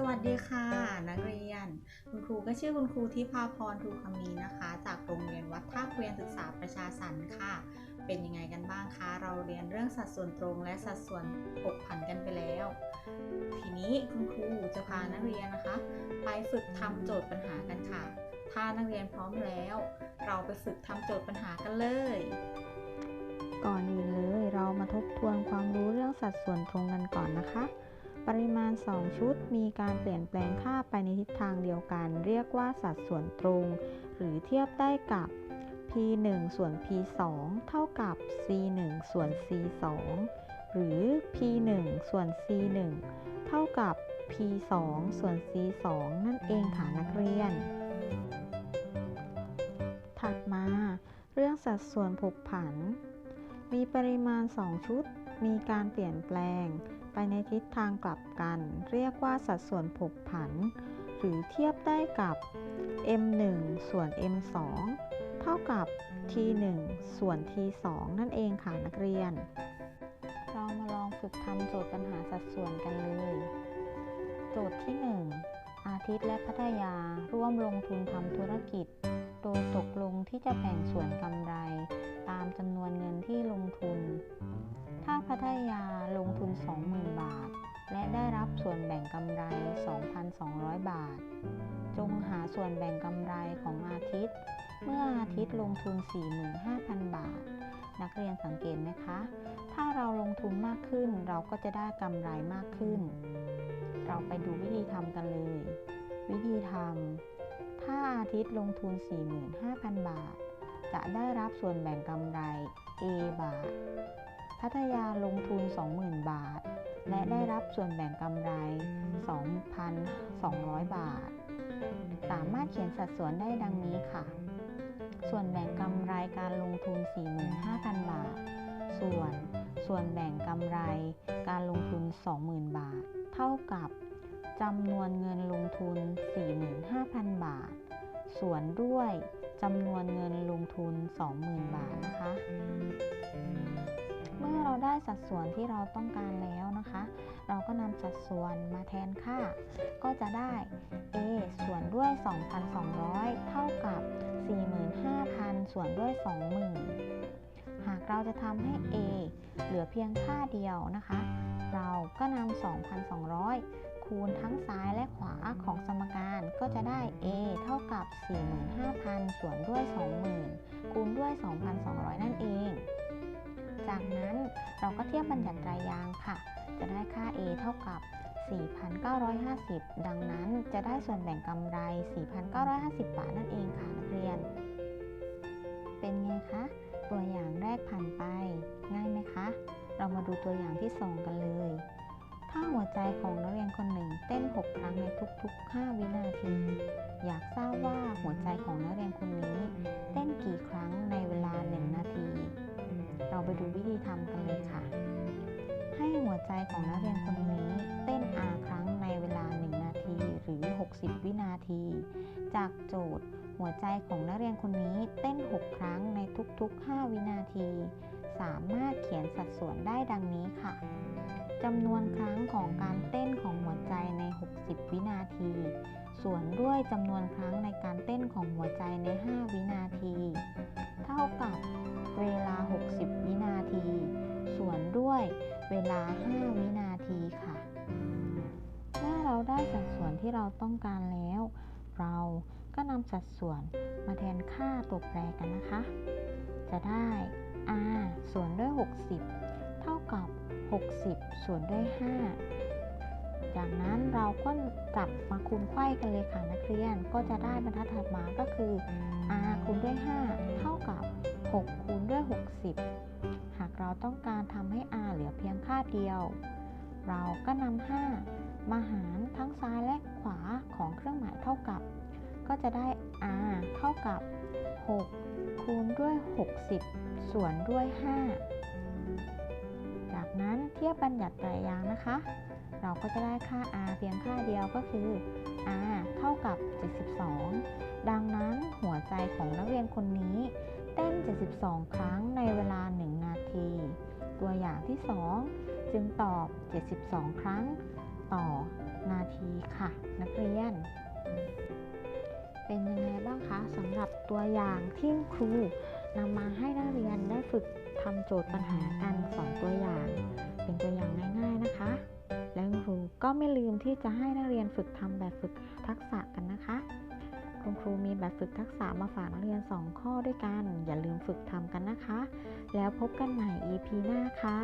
สวัสดีค่ะ นักเรียน คุณครูก็ชื่อคุณครูทิพาพรทูคำมีนะคะ จากโรงเรียนวัดท่าเกวียนศึกษาประชาสรรค์ค่ะ เป็นยังไงกันบ้างคะ เราเรียนเรื่องสัดส่วนตรงและสัดส่วนหกผันกันไปแล้ว ทีนี้คุณครูจะพานักเรียนนะคะ ไปฝึกทำโจทย์ปัญหากันค่ะ ถ้านักเรียนพร้อมแล้ว เราไปฝึกทำโจทย์ปัญหากันเลยก่อนอื่นเลยเรามาทบทวนความรู้เรื่องสัดส่วนตรงกันก่อนนะคะ ปริมาณ 2 ชุดมีการเปลี่ยนแปลงค่าไปในทิศทางเดียวกัน เรียกว่าสัดส่วนตรง หรือเทียบได้กับ p 1ส่วน p 2เท่ากับ c 1ส่วน c 2หรือ p 1ส่วน c 1เท่ากับ p 2ส่วน c 2นั่นเองค่ะนักเรียน ถัดมา เรื่องสัดส่วนผกผัน มีปริมาณ 2 ชุด มีการเปลี่ยนแปลง ในทิศทางกลับกัน เรียกว่าสัดส่วนผกผัน หรือเทียบได้กับ m1 ส่วน m2 เท่ากับ t1 ส่วน t2 นั่นเองค่ะนักเรียน เรามาลองฝึกทำโจทย์ปัญหาสัดส่วนกันเลย โจทย์ที่ 1 อาทิตย์และพัทยาร่วมลงทุนทำธุรกิจ โดยตกลงที่จะแบ่งส่วนกำไร ตามจำนวนเงินที่ลงทุน พัทยาลงทุน 20,000 บาท และได้รับส่วนแบ่งกำไร 2,200 บาท จงหาส่วนแบ่งกำไรของอาทิตย์ เมื่ออาทิตย์ลงทุน 45,000 บาท นักเรียนสังเกตไหมคะ ถ้าเราลงทุนมากขึ้นเราก็จะได้กำไรมากขึ้น เราไปดูวิธีทำกันเลย วิธีทำถ้าอาทิตย์ลงทุน 45,000 บาท จะได้รับส่วนแบ่งกำไร A บาท พัทยาลงทุน 20,000 บาท และได้รับส่วนแบ่งกำไร 2,200 บาท สามารถเขียนสัดส่วนได้ดังนี้ค่ะ ส่วนแบ่งกำไรการลงทุน 45,000 บาท ส่วนส่วนแบ่งกำไรการลงทุน 20,000 บาท เท่ากับจำนวนเงินลงทุน 45,000 บาท ส่วนด้วยจำนวนเงินลงทุน 20,000 บาทนะคะ เมื่อเราได้สัดส่วนที่เราต้องการแล้วนะคะ เราก็นำสัดส่วนมาแทนค่า ก็จะได้ a ส่วนด้วย 2,200 เท่ากับ 45,000 ส่วนด้วย 20,000 หากเราจะทำให้ a เหลือเพียงค่าเดียวนะคะ เราก็นำ 2,200 คูณทั้งซ้ายและขวาของสมการก็จะได้ a เท่ากับ 45,000 ส่วนด้วย 20,000 คูณด้วย 2,200 นั่นเอง จากนั้นเราก็เทียบบัญญัติรายยางค่ะ จะได้ค่า a เท่ากับ 4,950 ดังนั้นจะได้ส่วนแบ่งกำไร 4,950 บาทนั่นเองค่ะนักเรียน เป็นไงคะ ตัวอย่างแรกผ่านไป ง่ายไหมคะ เรามาดูตัวอย่างที่ 2 กันเลย ถ้าหัวใจของนักเรียนคนหนึ่งเต้น 6 ครั้งในทุกๆ 5 วินาที อยากทราบว่าหัวใจของนักเรียนคนนี้ เต้นกี่ครั้งในเวลา 1 นาที เราไปดูวิธีทำกันเลยค่ะ ให้หัวใจของนักเรียนคนนี้ เต้น R ครั้งในเวลา 1 นาทีหรือ 60 วินาที จากโจทย์หัวใจของนักเรียนคนนี้เต้น 6 ครั้งในทุกๆ 5 วินาที สามารถเขียนสัดส่วนได้ดังนี้ค่ะ จำนวนครั้งของการเต้นของหัวใจใน 60 วินาที ส่วนด้วยจำนวนครั้งในการเต้นของหัวใจใน 5 วินาที เท่ากับเวลา 60 วินาที ส่วนด้วยเวลา 5 วินาทีค่ะ เมื่อเราได้สัดส่วนที่เราต้องการแล้ว เราก็นำสัดส่วนมาแทนค่าตัวแปรกันนะคะ จะได้ r ส่วนด้วย 60 เท่ากับ 60 ส่วนด้วย 5 จากนั้นเราก็จับมาคูณไขว้กันเลยค่ะนักเรียน ก็จะได้บรรทัดถัดมาก็คือ r คูณด้วย 5 เท่ากับ 6 คูณด้วย 60 หากเราต้องการทำให้ r เหลือเพียงค่าเดียว เราก็นำ5มาหารทั้งซ้ายและขวาของเครื่องหมายเท่ากับ ก็จะได้ r เท่ากับ 6 คูณด้วย 60 ส่วนด้วย 5 จากนั้นเทียบบัญญัติไตรยางนะคะ เราก็จะได้ค่า r เพียงค่าเดียวก็คือ r เท่ากับ 72 ดังนั้นหัวใจของนักเรียนคนนี้ เต้น 72 ครั้งในเวลา 1 นาที ตัวอย่างที่ 2 จึงตอบ 72 ครั้งต่อนาทีค่ะ นักเรียน เป็นยังไงบ้างคะสำหรับตัวอย่างที่ครู นำมาให้นักเรียนได้ฝึกทำโจทย์ปัญหากันสองตัวอย่าง เป็นตัวอย่างง่าย ๆนะคะ และคุณครูก็ไม่ลืมที่จะให้นักเรียนฝึกทำแบบฝึกทักษะกันนะคะ คุณครูมีแบบฝึกทักษะมาฝากนักเรียน 2 ข้อด้วยกัน อย่าลืมฝึกทำกันนะคะ แล้วพบกันใหม่ EP หน้าค่ะ